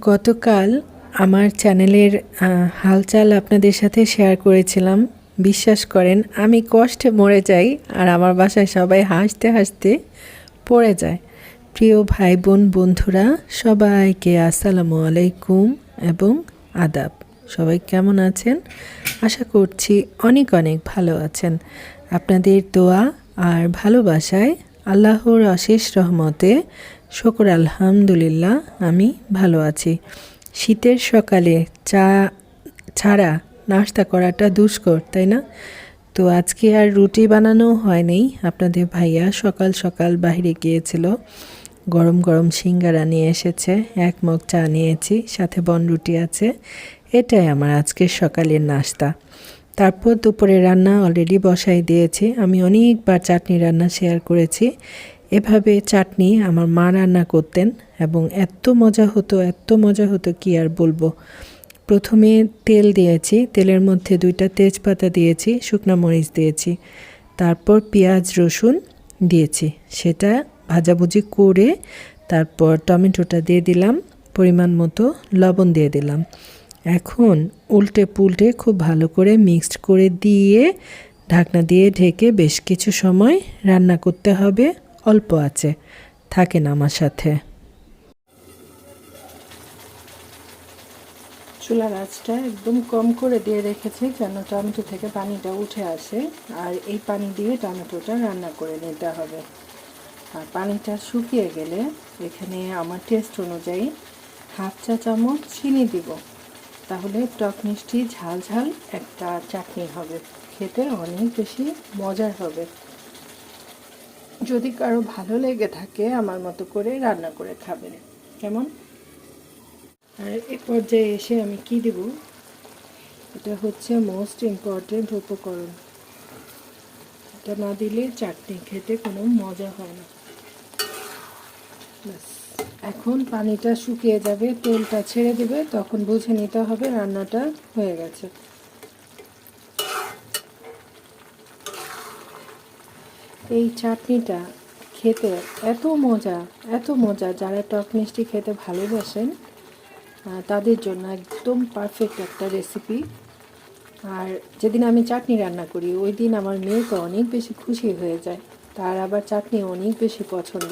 গতকাল আমার চ্যানেলের হালচাল আপনাদের সাথে শেয়ার করেছিলাম। বিশ্বাস করেন, আমি কষ্টে মরে যাই আর আমার বাসায় সবাই হাসতে হাসতে পড়ে যায়। প্রিয় ভাই বোন বন্ধুরা, সবাইকে আসসালামু আলাইকুম এবং আদাব। সবাই কেমন আছেন? আশা করছি অনেক অনেক ভালো আছেন। আপনাদের দোয়া আর ভালোবাসায় আল্লাহর অশেষ রহমতে শকর, আলহামদুলিল্লাহ, আমি ভালো আছি। শীতের সকালে চা ছাড়া নাস্তা করাটা দুষ্কর, তাই না? তো আজকে আর রুটি বানানো হয়নি। আপনাদের ভাইয়া সকাল সকাল বাইরে গিয়েছিল। গরম গরম সিঙ্গারা নিয়ে এসেছে। এক মগ চা নিয়েছি, সাথে বনরুটি আছে। এটাই আমার আজকের সকালের নাস্তা। তারপর দুপুরে রান্না অলরেডি বসাই দিয়েছি। আমি অনেকবার চাটনি রান্না শেয়ার করেছি। এভাবে চাটনি আমার মা রান্না করতেন এবং এত মজা হতো, এত মজা হতো কি আর বলব। প্রথমে তেল দিয়েছি, তেলের মধ্যে দুইটা তেজপাতা দিয়েছি, শুকনো মরিচ দিয়েছি। তারপর পেঁয়াজ, রসুন দিয়েছি। সেটা ভাজাভুজি করে তারপর টমেটোটা দিয়ে দিলাম, পরিমাণ মতো লবণ দিয়ে দিলাম। এখন উল্টে পুল্টে খুব ভালো করে মিক্সড করে দিয়ে ঢাকনা দিয়ে ঢেকে বেশ কিছু সময় রান্না করতে হবে। অল্প আছে। থাকেন আমার সাথে। চুলার আঁচটা একদম কম করে দিয়ে রেখেছি যেন টমেটো থেকে পানিটা উঠে আসে। আর এই পানি দিয়ে টমেটোটা রান্না করে নিতে হবে। আর পানিটা শুকিয়ে গেলে এখানে আমার টেস্ট অনুযায়ী হাফ চা চামচ চিনি দিব। তাহলে টক মিষ্টি ঝাল ঝাল একটা চাটনি হবে। খেতে অনেক বেশি মজার হবে। যদি কারও ভালো লেগে থাকে, আমার মতো করে রান্না করে খাবেন কেমন? আর এ পর্যায়ে এসে আমি কি দেব? এটা হচ্ছে মোস্ট ইম্পর্টেন্ট উপকরণ। এটা না দিলে চাটনি খেতে কোনো মজা হয় না। ব্যাস। এখন পানিটা শুকিয়ে যাবে, তেলটা ছেড়ে দেবে, তখন বুঝে নিতে হবে রান্নাটা হয়ে গেছে। এই চাটনিটা খেতে এত মজা এত মজা। যারা টক মিষ্টি খেতে ভালোবাসেন তাদের জন্য একদম পারফেক্ট একটা রেসিপি আর যেদিন আমি চাটনি রান্না করি, ওই দিন আমার মেয়ে তো অনেক বেশি খুশি হয়ে যায়। তার আবার চাটনি অনেক বেশি পছন্দ।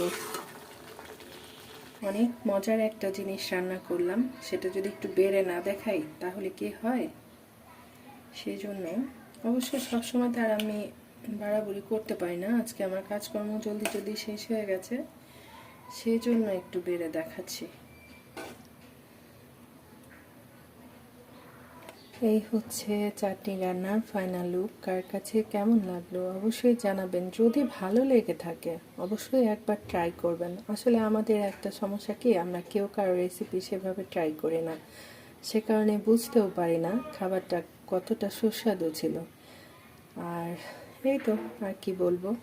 অনেক মজার একটা জিনিস রান্না করলাম। সেটা যদি একটু বেড়ে না দেখাই, তাহলে কি হয়? সেই জন্য অবশ্য সবসময় তার আমি বাড়াবাড়ি করতে পারি না। আজকে আমার কাজকর্ম জলদি জলদি শেষ হয়ে গেছে। সেই জন্য একটু বেড়ে দেখাচ্ছি। এই হচ্ছে চাটনি রান্নার ফাইনাল লুক কার কাছে কেমন লাগল অবশ্যই জানাবেন। যদি ভালো লেগে থাকে, অবশ্যই একবার ট্রাই করবেন। আসলে আমাদের একটা সমস্যা কি, আমরা কেউ কারও রেসিপি সেভাবে ট্রাই করি না। সে কারণে বুঝতেও পারি না খাবারটা কতটা সুস্বাদু ছিল। আর এই তো, আর কি বলব।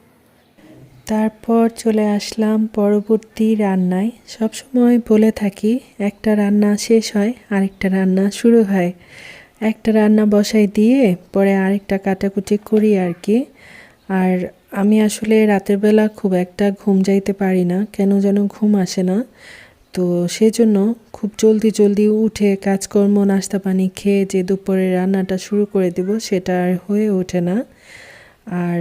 তারপর চলে আসলাম পরবর্তী রান্নায়। সবসময় বলে থাকি, একটা রান্না শেষ হয়, আরেকটা রান্না শুরু হয়। একটা রান্না বসাই দিয়ে পরে আরেকটা কাটাকুটি করি আর কি। আর আমি আসলে রাতের বেলা খুব একটা ঘুম যাইতে পারি না, কেন যেন ঘুম আসে না। তো সেজন্য খুব জলদি জলদি উঠে কাজকর্ম, নাস্তা পানি খেয়ে যে দুপুরে রান্নাটা শুরু করে দেব, সেটা আর হয়ে ওঠে না। আর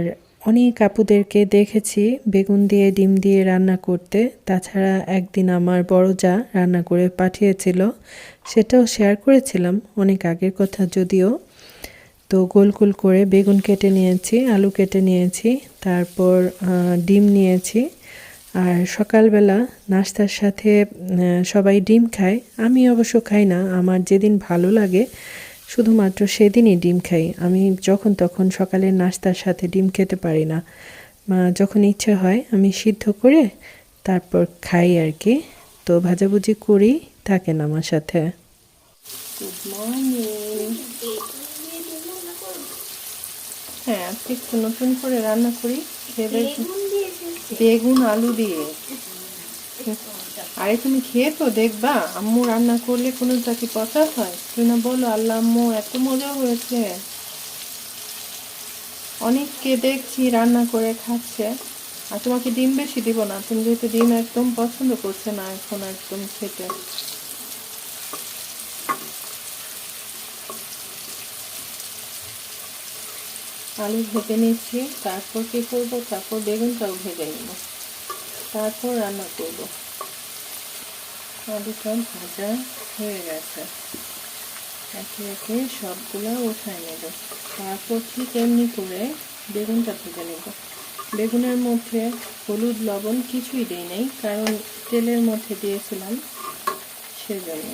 অনেক আপুদেরকে দেখেছি, বেগুন দিয়ে, ডিম দিয়ে রান্না করতে। তাছাড়া একদিন আমার বড় যা রান্না করে পাঠিয়েছিল, সেটাও শেয়ার করেছিলাম অনেক আগের কথা যদিও। তো গোল গোল করে বেগুন কেটে নিয়েছি, আলু কেটে নিয়েছি, তারপর ডিম নিয়েছি। আর সকালবেলা নাস্তার সাথে সবাই ডিম খায়। আমি অবশ্য খাই না, আমার যেদিন ভালো লাগে শুধুমাত্র সেদিনই ডিম খাই। আমি যখন তখন সকালের নাস্তার সাথে ডিম খেতে পারি না। মা যখন ইচ্ছে হয় আমি সিদ্ধ করে তারপর খাই আর কি। তো ভাজাভুজি করি থাকেন আমার সাথে। গুড মর্নিং হ্যাঁ আজকে একটু নতুন করে রান্না করি। বেগুন আলু দিয়ে। আরে তুমি খেয়ে তো দেখবা, আম্মু রান্না করলে কোনোটা কি পচা হয়? তুই না বলো, আল্লাহ আম্মু এত মজা হয়েছে অনেককে দেখছি রান্না করে খাচ্ছে, আর তোমাকে ডিম বেশি দিব না, তুমি যেহেতু ডিম একদম পছন্দ করছে না এখন একদম খেতে। আলু ভেজে নিচ্ছি, তারপর কী করব? তারপর বেগুনটাও ভেজে নেব। তারপর রান্না করব। আলুটা ভাজা হয়ে গেছে। একে একে সবগুলো উঠায় নেব। তারপর ঠিক এমনি করে বেগুনটা ভেজে নেব। বেগুনের মধ্যে হলুদ, লবণ কিছুই দিই নাই, কারণ তেলের মধ্যে দিয়েছিলাম সেজন্য।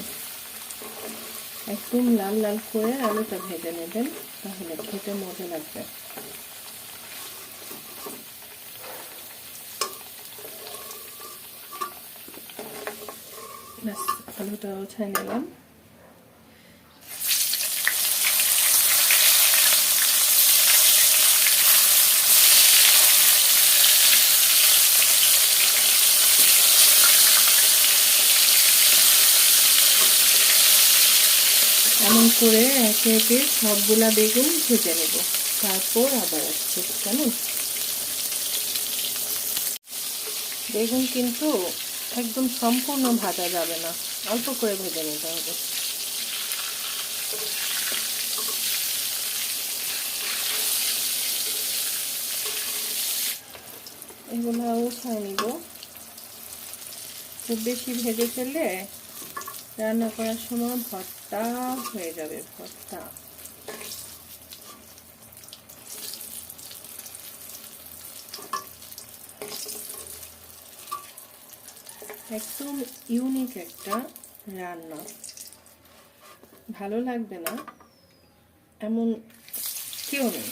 একদম লাল লাল করে আলুটা ভেজে নেবেন, তাহলে খেতে মজা লাগবে। ব্যাস আলুটা উঠায় নিলাম এমন করে একে একে সবগুলা বেগুন ভেজে নেব। তারপর আবার আসছে, কেমন? বেগুন কিন্তু একদম সম্পূর্ণ ভাজা যাবে না। অল্প করে ভেজে নিতে হবে। এগুলো উঠায় নিব। খুব বেশি ভেজে ফেললে রান্না করার সময় ভর্তা হয়ে যাবে, ভর্তা। একদম ইউনিক একটা রান্না। ভালো লাগবে না। এমন কেউ নেই।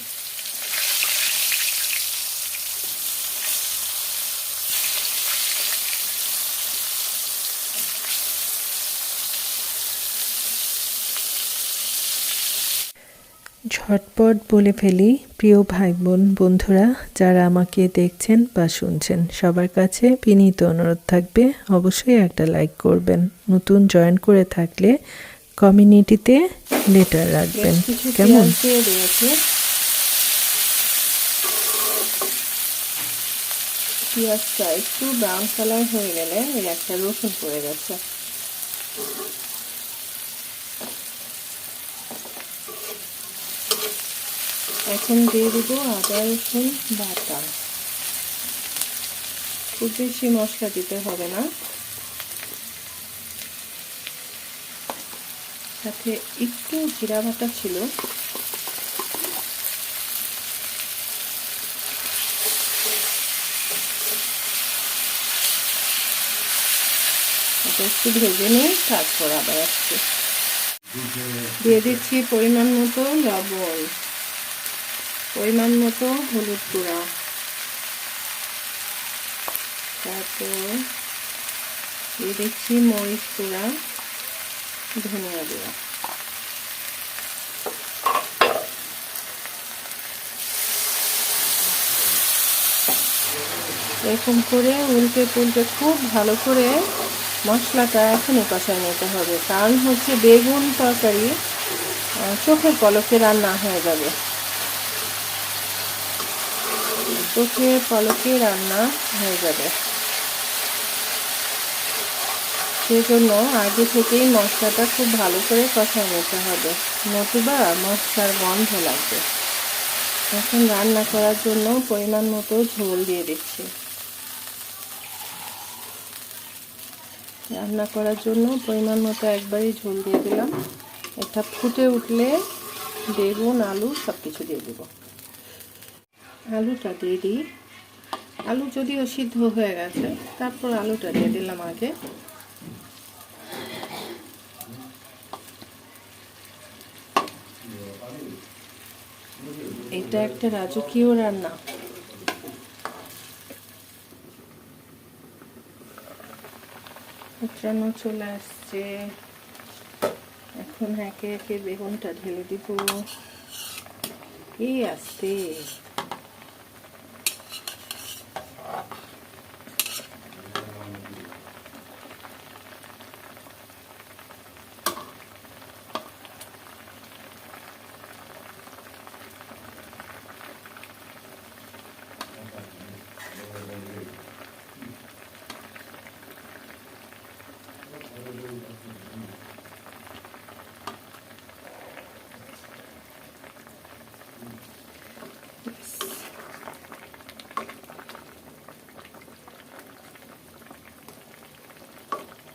ঝটপট বলে ফেলি প্রিয় ভাই বোন বন্ধুরা যারা আমাকে দেখছেন বা শুনছেন সবার কাছে বিনীত অনুরোধ থাকবে অবশ্যই একটা লাইক করবেন। নতুন জয়েন করে থাকলে কমিউনিটিতে লেটার রাখবেন। কেমন? পেঁয়াজটা একটু ব্রাউন কালার হয়ে গেলে এর একটা রসুন পড়ে গেছে। এখন দিয়ে দেবো আদা রসুন বাটা। খুব বেশি মশলা দিতে হবে না। সাথে একটু জিরা বাটা ছিল। একটু ভেজে নিই তারপর আবার আসছে। দিয়ে দিচ্ছি পরিমাণ মতো লবণ। পরিমাণ মতো হলুদ গুঁড়া। তারপর দিয়ে দিচ্ছি মরিচ গুঁড়া, ধনিয়া গুঁড়া। এরকম করে উল্টে পুলটে খুব ভালো করে মশলাটা এখনই কষায় নিতে হবে। কারণ হচ্ছে বেগুন তরকারি চোখের পলকে রান্না হয়ে যাবে। চোখের পলকে রান্না হয়ে যাবে। সেজন্য আগে থেকেই মশলাটা খুব ভালো করে কষায় নিতে হবে। নতুবা মশলার গন্ধ লাগবে। এখন রান্না করার জন্য পরিমাণ মতো ঝোল দিয়ে দিচ্ছি। রান্না করার জন্য পরিমাণ মতো একবারই ঝোল দিয়ে দিলাম। এটা ফুটে উঠলে বেগুন, আলু সব কিছু দিয়ে দেবো। আলুটা দিয়ে দিই। আলু যদিও সিদ্ধ হয়ে গেছে, তারপর আলুটা দিয়ে দিলাম আগে। এটা একটা রাজকীয় রান্না। উত্রানো চলে আসছে। এখন একে একে বেগুনটা ঢেলে দিব। এই আসতে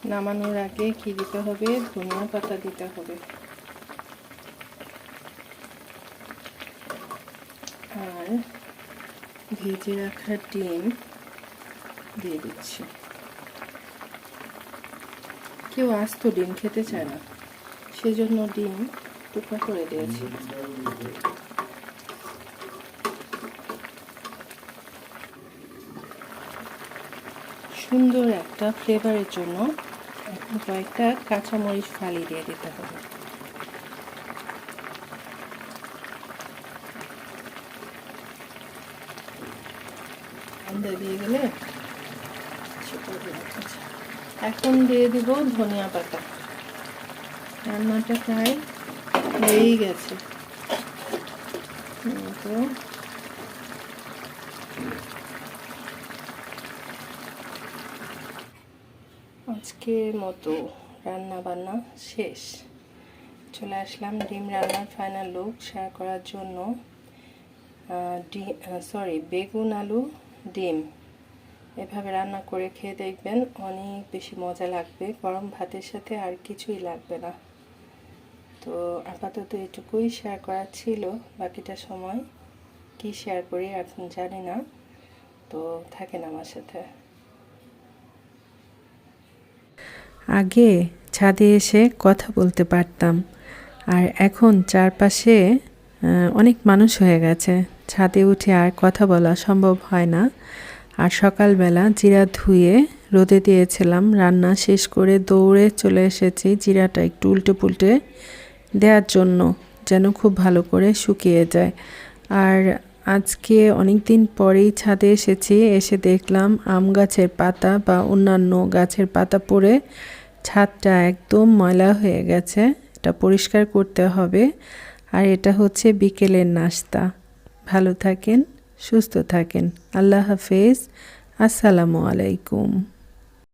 নামানোর আগে কি দিতে হবে? ধনিয়া পাতা দিতে হবে। আর ভেজে রাখা ডিম দিয়ে দিচ্ছি। কেউ আস্ত ডিম খেতে চায় না। সেজন্য ডিম টুকরা করে দিয়েছি। সুন্দর একটা ফ্লেভারের জন্য কয়েকটা কাঁচামরিচ ফালি দিয়ে দিতে হবে। দিয়ে দিচ্ছি। এখন দিয়ে দিব ধনিয়া পাতা। রান্নাটা প্রায় হয়েই গেছে। তো আজকের মতো রান্না বান্না শেষ। চলে আসলাম ডিম রান্নার ফাইনাল লুক শেয়ার করার জন্য। ডিম সরি বেগুন আলু, ডিম। এভাবে রান্না করে খেয়ে দেখবেন অনেক বেশি মজা লাগবে, গরম ভাতের সাথে আর কিছুই লাগবে না। তো আপাতত এটুকুই শেয়ার করার ছিল, বাকিটা সময় কি শেয়ার করি এখন জানি না। তো থাকেন আমার সাথে। আগে ছাদে এসে কথা বলতে পারতাম। আর এখন চারপাশে অনেক মানুষ হয়ে গেছে। ছাদে উঠে আর কথা বলা সম্ভব হয় না। আর সকালবেলা জিরা ধুয়ে রোদে দিয়েছিলাম। রান্না শেষ করে দৌড়ে চলে এসেছি জিরাটা একটু উল্টে পুল্টে দেওয়ার জন্য, যেন খুব ভালো করে শুকিয়ে যায়। আর আজকে অনেক দিন পরেই ছাদে এসেছি। এসে দেখলাম আম গাছের পাতা বা অন্যান্য গাছের পাতা পড়ে ছাদটা একদম ময়লা হয়ে গেছে, এটা পরিষ্কার করতে হবে। আর এটা হচ্ছে বিকেলের নাস্তা। ভালো থাকেন, সুস্থ থাকেন। আল্লাহ হাফেজ। আসসালামু আলাইকুম।